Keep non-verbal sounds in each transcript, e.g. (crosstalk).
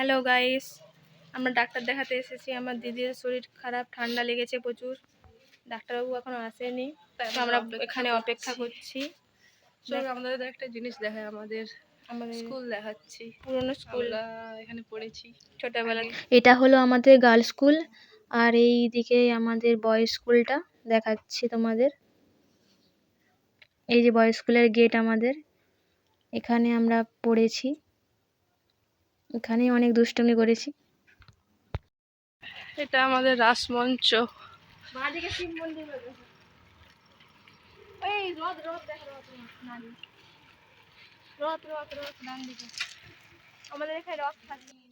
Hello guys আমরা doctor দেখাতে এসেছি। আমার দিদির শরীর খারাপ ঠান্ডা লেগেছে প্রচুর। ডাক্তারবাবু এখনও আসেনি। তাই তো আমরা এখানে অপেক্ষা করছি। আমাদের একটা জিনিস দেখায় আমাদের আমাদের স্কুল দেখাচ্ছি। পুরনো স্কুল। এখানে পড়েছি। ছোটবেলা এটা হলো আমাদের গার্লস স্কুল। আর এই দিকে আমাদের বয়েজ স্কুলটা দেখাচ্ছি তোমাদের। এই যে বয়েজ স্কুলের গেট আমাদের। এখানে আমরা পড়েছি। এখানে অনেক দুষ্টুমি করেছি। এটা আমাদের রাসমঞ্চ।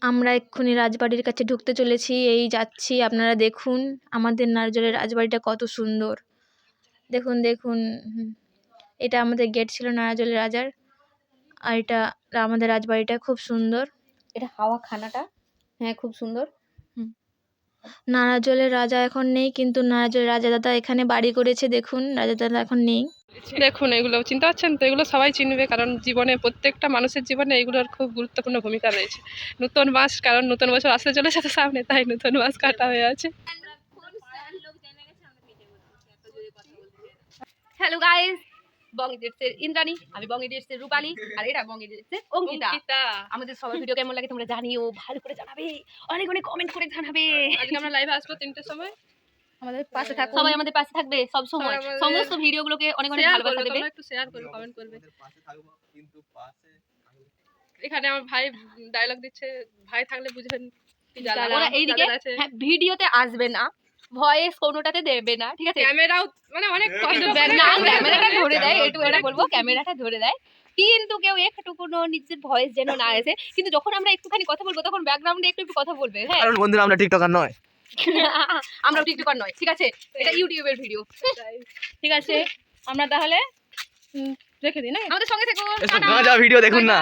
আমরা এক্ষুনি রাজবাড়ির কাছে ঢুকতে চলেছি এই যাচ্ছি আপনারা দেখুন আমাদের নারজলের রাজবাড়িটা কত সুন্দর। দেখুন দেখুন এটা আমাদের গেট ছিল নারাজলের রাজার আর এটা আমাদের রাজবাড়িটা খুব সুন্দর। এটা হাওয়া খানাটা। হ্যাঁ খুব সুন্দর। নারাজলের রাজা এখন নেই কিন্তু নারাজলের রাজা দাদা এখানে বাড়ি করেছে দেখুন। রাজা দাদা এখন নেই। দেখুন এগুলো চিনতে পারছেন তো এগুলো সবাই চিনবে কারণ জীবনে প্রত্যেকটা মানুষের জীবনে এগুলোর খুব গুরুত্বপূর্ণ ভূমিকা রয়েছে। নতুন মাস কারণ নতুন বছর আসতে চলেছে তো সামনে তাই নতুন মাস কাটা হয়ে আছে। হ্যালো গাইস বং ইন্দ্রাণী আমি বং রূপালী আর এটা বং অঙ্কিতা। আমাদের সবার ভিডিও কেমন লাগে তোমরা জানিও ভালো করে জানাবে অনেক অনেক কমেন্ট করে জানাবে। আজকে আমরা লাইভে আসব তিনটের সময়। আমাদের পাশে থাকুন। সবাই আমাদের পাশে থাকবে সব সময়। সমস্ত ভিডিওগুলোকে অনেক অনেক শেয়ার ভালোবাসা করবে দেবে। একটু শেয়ার করবে কমেন্ট করবে। পাশে থাকব কিন্তু পাশে এখানে আমার ভাই ডায়লগ দিচ্ছে ভাই থাকলে বুঝবেন ওরা এইদিকে আছে। হ্যাঁ ভিডিওতে আসবে না। ভয়েস কোনোটাতে দেবে না ঠিক আছে? ক্যামেরাও মানে অনেক কষ্ট করে না ক্যামেরাটা ধরে দেয় একটু এটা বলব ক্যামেরাটা ধরে দেয়। কিন্তু কেউ একটু কোনো নিজের ভয়েস যেন না আসে কিন্তু যখন আমরা একটুখানি কথা বলব তখন ব্যাকগ্রাউন্ডে একটু একটু কথা বলবে হ্যাঁ? কারণ বন্ধুরা আমরা টিকটকার নয়। (laughs) আমরা টিকটকার নয় ঠিক আছে? এটা ইউটিউবের ভিডিও। ঠিক আছে? আমরা তাহলে রেখে দিই না? আমাদের সঙ্গে থেকো। এসব গাঁজা ভিডিও দেখুন না.